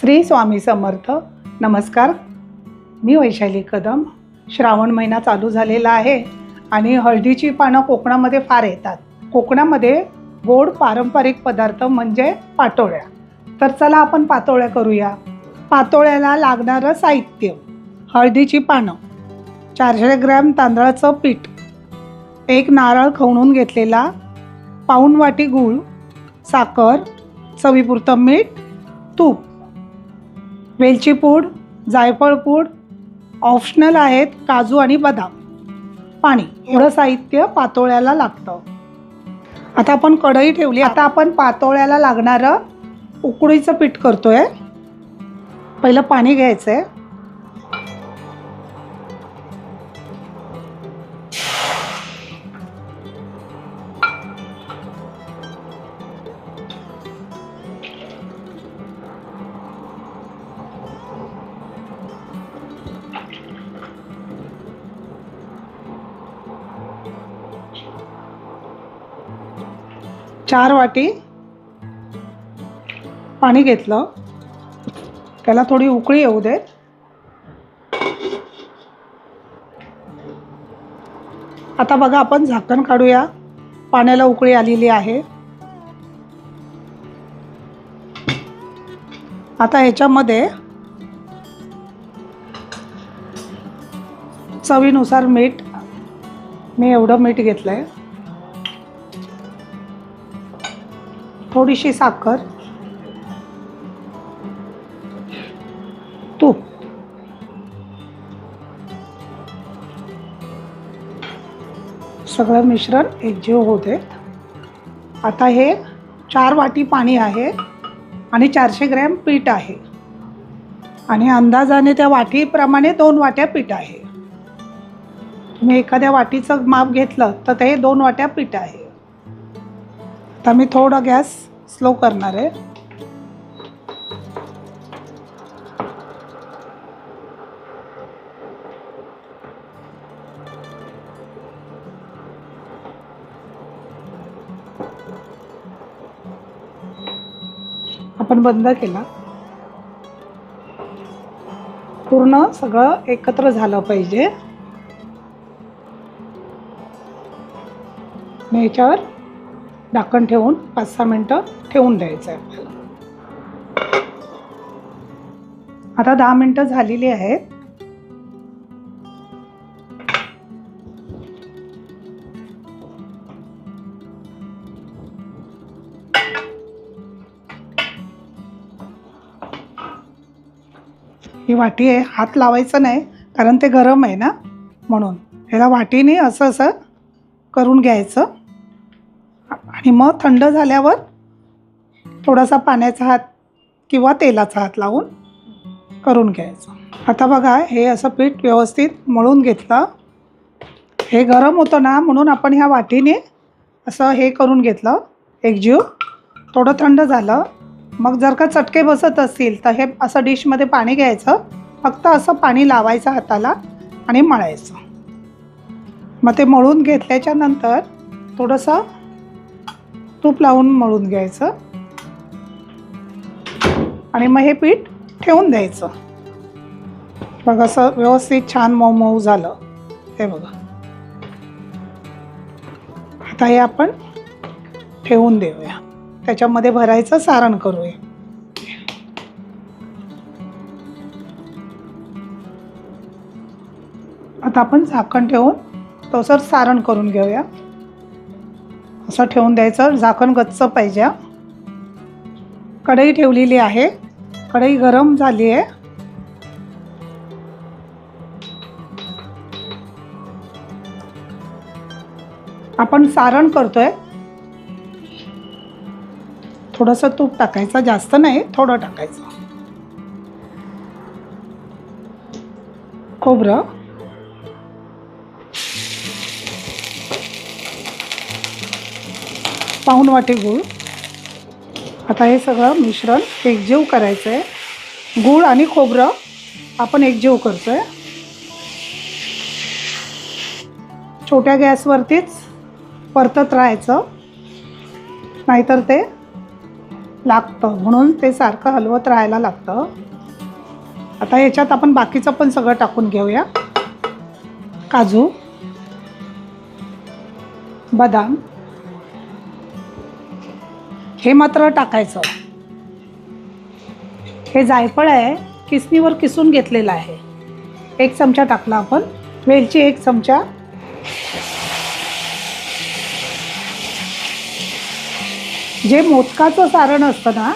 श्री स्वामी समर्थ. नमस्कार. मी वैशाली कदम. श्रावण महिना चालू झालेला आहे आणि हळदीची पानं कोकणामध्ये फार येतात. कोकणामध्ये गोड पारंपरिक पदार्थ म्हणजे पातोळ्या. तर चला आपण पातोळ्या करूया. पातोळ्याला लागणारं साहित्य. हळदीची पानं. चारशे ग्रॅम तांदळाचं पीठ. एक नारळ खवणून घेतलेला पाऊण वाटी गूळ. साखर. चवीपुरतं मीठ. तूप. वेलची पूड जायफळ पूड ऑप्शनल आहेत काजू आणि बदाम. पाणी एवढं साहित्य पातोळ्याला लागतं. आता आपण कढई ठेवली. आता आपण पातोळ्याला लागणारं उकडीचं पीठ करतो आहे पहिलं पाणी घ्यायचं आहे चार वाटी पाणी घेतलं. त्याला थोडी उकळी येऊ देत. आता बघा आपण झाकण काढूया. पाण्याला उकळी आलेली आहे. आता ह्याच्यामध्ये चवीनुसार मीठ मी एवढं मीठ घेतलं आहे थोडीशी साखर. तूप. सगळं मिश्रण एकजीव होते. आता हे चार वाटी पाणी आहे आणि चारशे ग्रॅम पीठ आहे. आणि अंदाजाने त्या वाटीप्रमाणे दोन वाट्या पीठ आहे. तुम्ही एखाद्या वाटीचं माप घेतलं तर ते दोन वाट्या पीठ आहे. आता मी थोडं गॅस स्लो करणार आहे. आपण बंद केला. पूर्ण सगळं एकत्र झालं पाहिजे. याच्यावर झाकण ठेवून पाच सहा मिनटं ठेवून द्यायचं आहे आपल्याला आता दहा मिनटं झालेली आहेत. ही वाटी आहे हात लावायचं नाही कारण ते गरम आहे ना म्हणून. ह्याला वाटीने असं असं करून घ्यायचं. आणि मग थंड झाल्यावर थोडासा पाण्याचा हात किंवा तेलाचा हात लावून करून घ्यायचं. आता बघा हे असं पीठ व्यवस्थित मळून घेतलं. हे गरम होतं ना म्हणून आपण ह्या वाटीने असं हे करून घेतलं. एकजीव थोडं थंड झालं. मग जर का चटके बसत असतील तर हे असं डिशमध्ये पाणी घ्यायचं. फक्त असं पाणी लावायचं हाताला आणि मळायचं. मग ते मळून घेतल्याच्या नंतर थोडंसं तूप लावून मळून घ्यायचं. आणि मग हे पीठ ठेवून द्यायचं. बघ असं व्यवस्थित छान मऊ मऊ झालं. हे बघा. आता हे आपण ठेवून देऊया. त्याच्यामध्ये भरायचं सारण करूया. आता आपण झाकण ठेवून तसं सारण करून घेऊया. असं ठेवून द्यायचं. झाकण गच्च पाहिजे. कढई ठेवलेली आहे. कढई गरम झाली आहे. आपण सारण करतोय. थोडंसं तूप टाकायचं. जास्त नाही थोडं टाकायचं. खोबरं. पाऊण वाटी गूळ. आता हे सगळं मिश्रण एकजीव करायचं आहे गूळ आणि खोबरं आपण एकजीव करतो आहे छोट्या गॅसवरतीच परतत राहायचं. नाहीतर ते लागतं. म्हणून ते सारखं हलवत राहायला लागतं. आता याच्यात आपण बाकीचं पण सगळं टाकून घेऊया. काजू बदाम हे मात्र टाकायचं. हे जायफळ आहे किसणीवर किसून घेतलेलं आहे. एक चमचा टाकला आपण. वेलची एक चमचा. जे मोदकाचं सारण असतं ना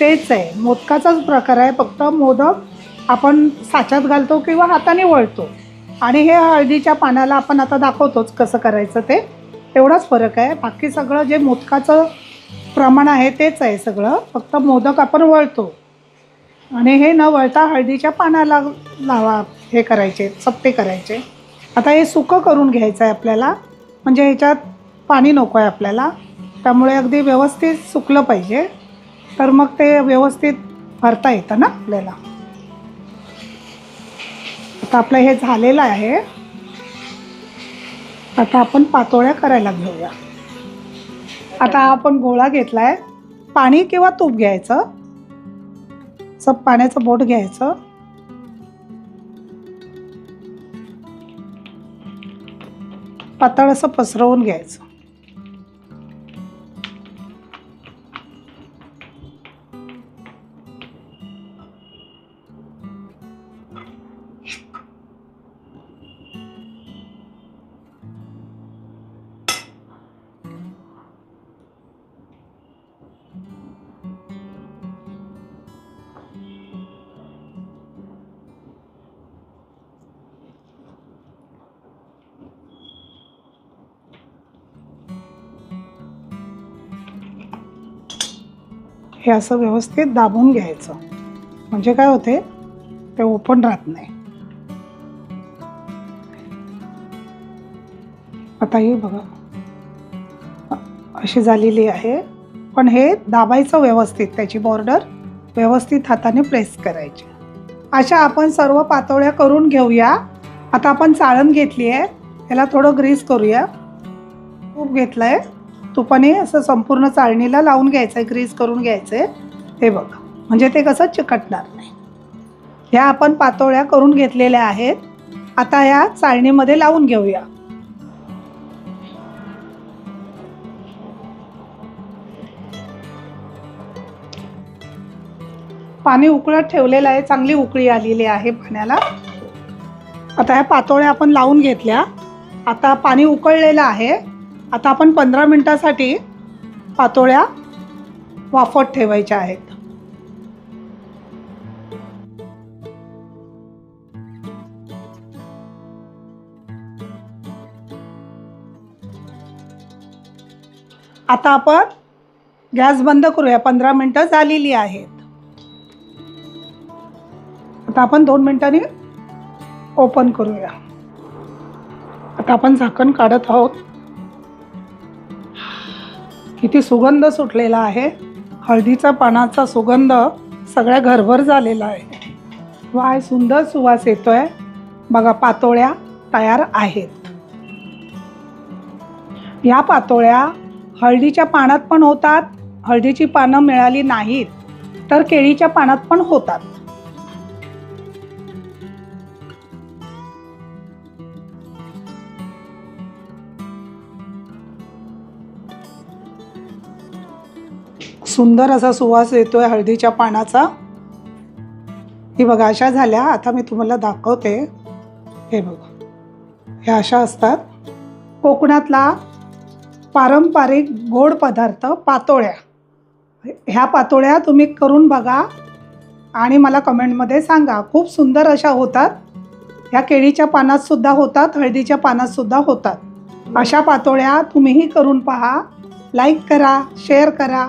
तेच आहे. मोदकाचाच प्रकार आहे. फक्त मोदक आपण साच्यात घालतो किंवा हाताने वळतो. आणि हे हळदीच्या पानाला आपण आता दाखवतोच कसं करायचं ते. तेवढाच फरक आहे. बाकी सगळं जे मोदकाचं प्रमाण आहे तेच आहे सगळं. फक्त मोदक आपण वळतो. आणि हे न वळता हळदीच्या पानाला लावा हे करायचे चपटे करायचे. आता हे सुकं करून घ्यायचं आहे आपल्याला. म्हणजे ह्याच्यात पाणी नको आहे आपल्याला. त्यामुळे अगदी व्यवस्थित सुकलं पाहिजे. तर मग ते व्यवस्थित भरता येतं ना आपल्याला. आता आपलं हे झालेलं आहे. आता आपण पातोळ्या करायला घेऊया. आता आपण गोळा घेतला आहे पाणी किंवा तूप घ्यायचं. असं पाण्याचं बोट घ्यायचं. पातळ असं पसरवून घ्यायचं. हे असं व्यवस्थित दाबून घ्यायचं. म्हणजे काय होते? ते ओपन राहत नाही. आता ही बघा. अशी झालेली आहे. पण हे दाबायचं व्यवस्थित. त्याची बॉर्डर व्यवस्थित हाताने प्रेस करायची. अशा आपण सर्व पातोळ्या करून घेऊया. आता आपण चाळण घेतली आहे याला थोडं ग्रीस करूया. तूप घेतलं आहे तुपाने असं संपूर्ण चाळणीला लावून घ्यायचं आहे ग्रीस करून घ्यायचं आहे हे बघा. म्हणजे ते कसं चिकटणार नाही. ह्या आपण पातोळ्या करून घेतलेल्या आहेत. आता ह्या चाळणीमध्ये लावून घेऊया. पाणी उकळत ठेवलेलं आहे. चांगली उकळी आलेली आहे पाण्याला. आता ह्या पातोळ्या आपण लावून घेतल्या. आता पाणी उकळलेलं आहे. आता आपण पंधरा मिनटासाठी पातोळ्या वाफत ठेवायच्या आहेत. आता आपण गॅस बंद करूया. पंधरा मिनटं झालेली आहेत. आता आपण दोन मिनिटांनी ओपन करूया. आता आपण झाकण काढत आहोत. किती सुगंध सुटलेला आहे. हळदीचा पानाचा सुगंध सगळ्या घरभर झालेला आहे. वाय सुंदर सुवास येतोय. बघा पातोळ्या तयार आहेत. या पातोळ्या हळदीच्या पानात पण होतात. हळदीची पानं मिळाली नाहीत तर केळीच्या पानात पण होतात. सुंदर असा सुवास येतो आहे हळदीच्या पानाचा. ही बघा अशा झाल्या. आता मी तुम्हाला दाखवते. हे बघा. ह्या अशा असतात. कोकणातला पारंपरिक गोड पदार्थ पातोळ्या. ह्या पातोळ्या तुम्ही करून बघा आणि मला कमेंटमध्ये सांगा. खूप सुंदर अशा होतात. ह्या केळीच्या पानातसुद्धा होतात हळदीच्या पानातसुद्धा होतात. अशा पातोळ्या तुम्हीही करून पहा. लाईक करा शेअर करा.